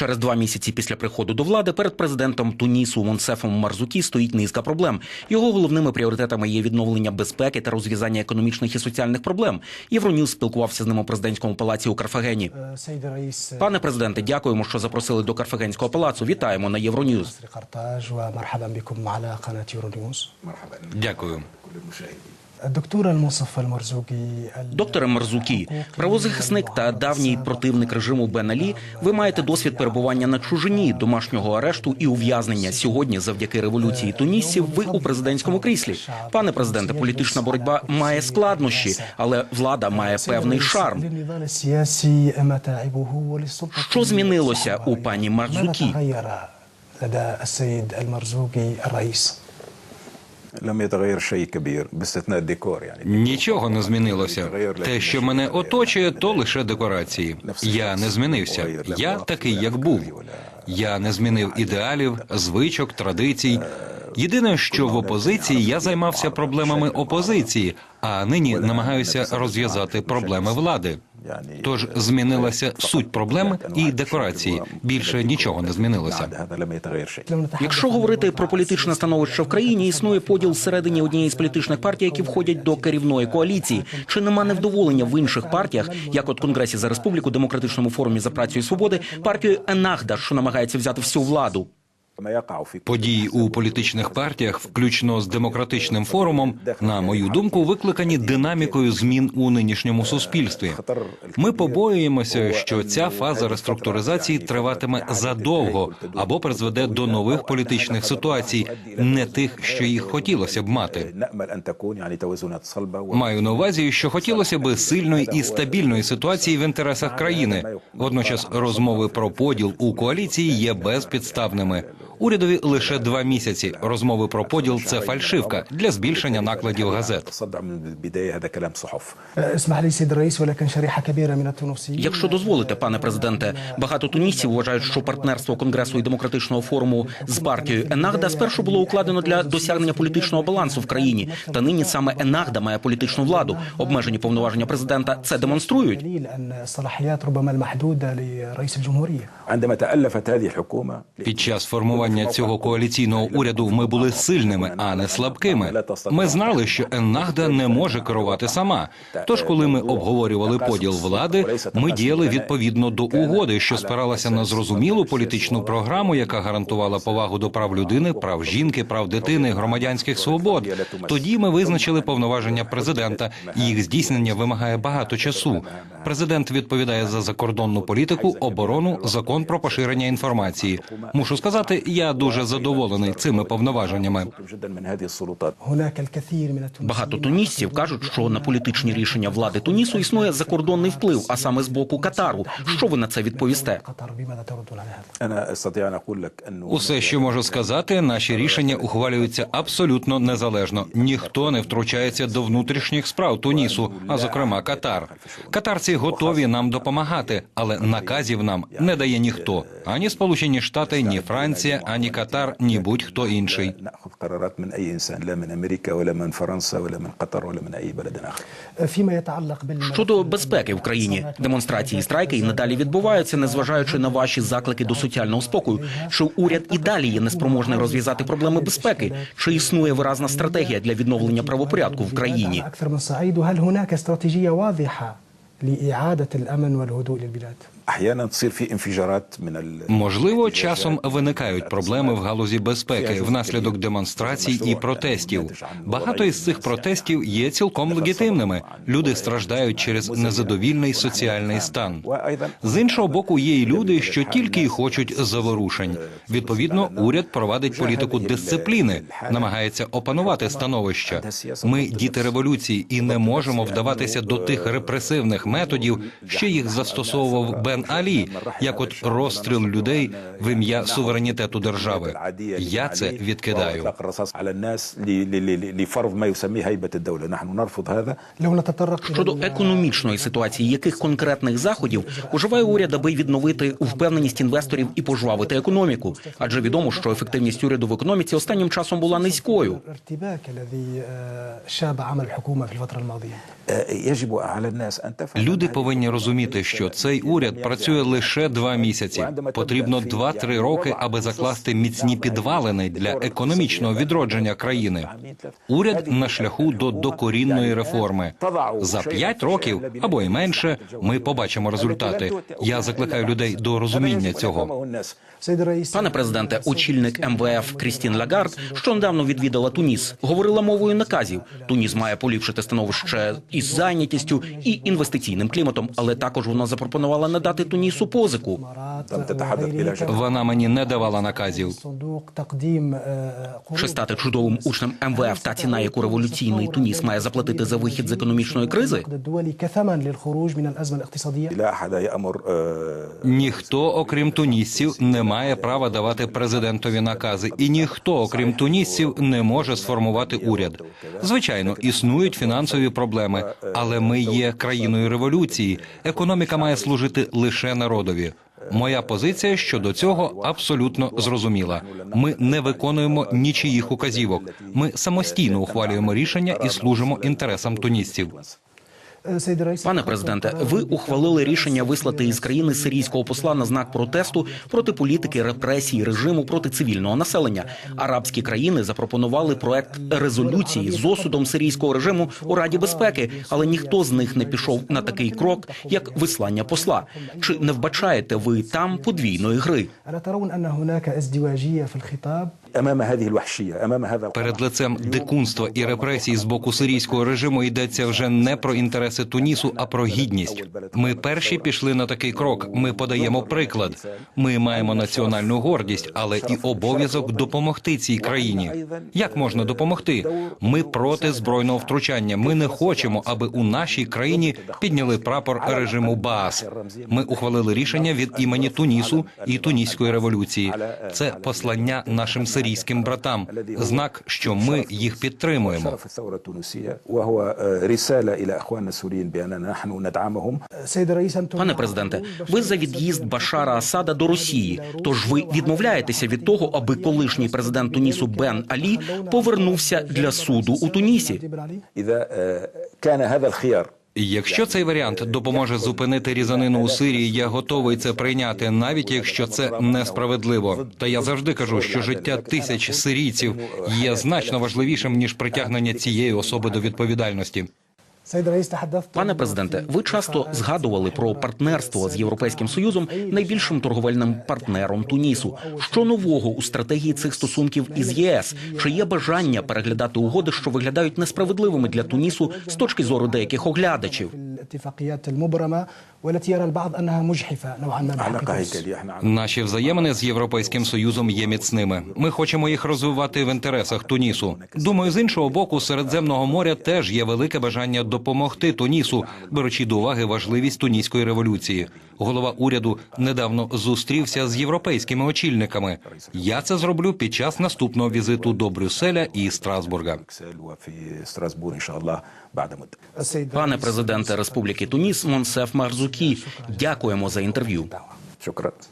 Через два місяці після приходу до влади перед президентом Тунісу Монсефом Марзукі стоїть низка проблем. Його головними пріоритетами є відновлення безпеки та розв'язання економічних і соціальних проблем. Євроньюз спілкувався з ним у президентському палаці у Карфагені. Пане президенте, дякуємо, що запросили до Карфагенського палацу. Вітаємо на Євроньюз. Дякую. Доктора Марзукі, правозахисник та давній противник режиму Бен Алі, Ви маєте досвід перебування на чужині, домашнього арешту і ув'язнення сьогодні, завдяки революції тунісів. Ви у президентському кріслі, пане президенте, політична боротьба має складнощі, але влада має певний шарм. Що змінилося у пані Марзукі? Нічого не змінилося. Те, що мене оточує, то лише декорації. Я не змінився. Я такий, як був. Я не змінив ідеалів, звичок, традицій. Єдине, що в опозиції я займався проблемами опозиції, а нині намагаюся розв'язати проблеми влади. Тож змінилася суть проблеми і декорації. Більше нічого не змінилося. Якщо говорити про політичне становище в країні, існує поділ всередині однієї з політичних партій, які входять до керівної коаліції. Чи нема невдоволення в інших партіях, як от Конгресі за республіку, демократичному форумі за працю і свободи, партію Енахда, що намагається взяти всю владу? Події у політичних партіях, включно з демократичним форумом, на мою думку, викликані динамікою змін у нинішньому суспільстві. Ми побоюємося, що ця фаза реструктуризації триватиме задовго або призведе до нових політичних ситуацій, не тих, що їх хотілося б мати. Маю на увазі, що хотілося би сильної і стабільної ситуації в інтересах країни. Водночас розмови про поділ у коаліції є безпідставними. Урядові лише два місяці. Розмови про поділ це фальшивка для збільшення накладів газет. Якщо дозволите, пане президенте, багато тунісів вважають, що партнерство конгресу і демократичного форуму з партією Енагда спершу було укладено для досягнення політичного балансу в країні. Та нині саме Енагда має політичну владу. Обмежені повноваження президента це демонструють. Під час формування цього коаліційного уряду ми були сильними, а не слабкими. Ми знали, що Еннахда не може керувати сама. Тож, коли ми обговорювали поділ влади, ми діяли відповідно до угоди, що спиралася на зрозумілу політичну програму, яка гарантувала повагу до прав людини, прав жінки, прав дитини, громадянських свобод. Тоді ми визначили повноваження президента. Їх здійснення вимагає багато часу. Президент відповідає за закордонну політику, оборону, закон про поширення інформації. Мушу сказати, я я дуже задоволений цими повноваженнями. Багато тунісців кажуть, що на політичні рішення влади Тунісу існує закордонний вплив, а саме з боку Катару. Що ви на це відповісте? Усе, що можу сказати, наші рішення ухвалюються абсолютно незалежно. Ніхто не втручається до внутрішніх справ Тунісу, а зокрема Катар. Катарці готові нам допомагати, але наказів нам не дає ніхто ані Сполучені Штати, ні Франція, ані Катар, ні будь-хто інший. Щодо безпеки в країні демонстрації і страйки і надалі відбуваються, незважаючи на ваші заклики до соціального спокою. Чи уряд і далі є неспроможний розв'язати проблеми безпеки? Чи існує виразна стратегія для відновлення правопорядку в країні? أكثر من صعيد وهل هناك استراتيجية واضحة لإعادة الأمن والهدوء للبلاد؟ أحيانا تصير في انفجارات من ال... Можливо, часом виникають проблеми в галузі безпеки внаслідок демонстрацій і протестів. Багато із цих протестів є цілком легітимними. Люди страждають через незадовільний соціальний стан. З іншого боку, є і люди, що тільки й хочуть заворушень. Відповідно, уряд провадить політику дисципліни, намагається опанувати становище. Ми діти революції і не можемо вдаватися до тих репресивних методів ще їх застосовував Бен Алі, як от розстріл людей в ім'я суверенітету держави. Я це відкидаю. Щодо економічної ситуації, яких конкретних заходів уживає уряд, аби відновити впевненість інвесторів і пожвавити економіку? Адже відомо, що ефективність уряду в економіці останнім часом була низькою. Люди повинні розуміти, що цей уряд працює лише два місяці. Потрібно 2-3 роки, аби закласти міцні підвалини для економічного відродження країни. Уряд на шляху до докорінної реформи. За п'ять років або й менше ми побачимо результати. Я закликаю людей до розуміння цього. Пане президенте, очільник МВФ Крістін Лагард, що недавно відвідала Туніс, говорила мовою наказів. Туніс має поліпшити становище із зайнятістю і інвестицій інвестиційним кліматом, але також вона запропонувала надати Тунісу позику. Вона мені не давала наказів. Чи стати чудовим учнем МВФ та ціна, яку революційний Туніс має заплатити за вихід з економічної кризи. Ніхто, окрім тунісців, не має права давати президентові накази, і ніхто, окрім тунісців, не може сформувати уряд. Звичайно, існують фінансові проблеми, але ми є країною революції. Економіка має служити лише народові. Моя позиція щодо цього абсолютно зрозуміла. Ми не виконуємо нічиїх указівок. Ми самостійно ухвалюємо рішення і служимо інтересам тунісців. Пане президенте, ви ухвалили рішення вислати із країни сирійського посла на знак протесту проти політики репресій режиму проти цивільного населення. Арабські країни запропонували проект резолюції з осудом сирійського режиму у Раді безпеки, але ніхто з них не пішов на такий крок, як вислання посла. Чи не вбачаєте ви там подвійної гри? Перед лицем дикунства і репресій з боку сирійського режиму йдеться вже не про інтереси Тунісу, а про гідність. Ми перші пішли на такий крок. Ми подаємо приклад. Ми маємо національну гордість, але і обов'язок допомогти цій країні. Як можна допомогти? Ми проти збройного втручання. Ми не хочемо, аби у нашій країні підняли прапор режиму Баас. Ми ухвалили рішення від імені Тунісу і Туніської революції. Це послання нашим силам сирійським братам, знак, що ми їх підтримуємо. Пане президенте, ви за від'їзд Башара Асада до Росії. Тож ви відмовляєтеся від того, аби колишній президент Тунісу Бен Алі повернувся для суду у Тунісі. Якщо цей варіант допоможе зупинити різанину у Сирії, я готовий це прийняти, навіть якщо це несправедливо. Та я завжди кажу, що життя тисяч сирійців є значно важливішим ніж притягнення цієї особи до відповідальності. Пане президенте, ви часто згадували про партнерство з європейським союзом, найбільшим торговельним партнером Тунісу. Що нового у стратегії цих стосунків із ЄС? Чи є бажання переглядати угоди, що виглядають несправедливими для Тунісу з точки зору деяких оглядачів? Наші взаємини з європейським союзом є міцними. Ми хочемо їх розвивати в інтересах Тунісу. Думаю, з іншого боку, Середземного моря теж є велике бажання допомогти Тунісу, беручи до уваги важливість туніської революції. Голова уряду недавно зустрівся з європейськими очільниками. Я це зроблю під час наступного візиту до Брюсселя і Страсбурга. Пане президенте Республіки Туніс Монсеф Марзу. Мацукі. Дякуємо за інтерв'ю. Шукрат.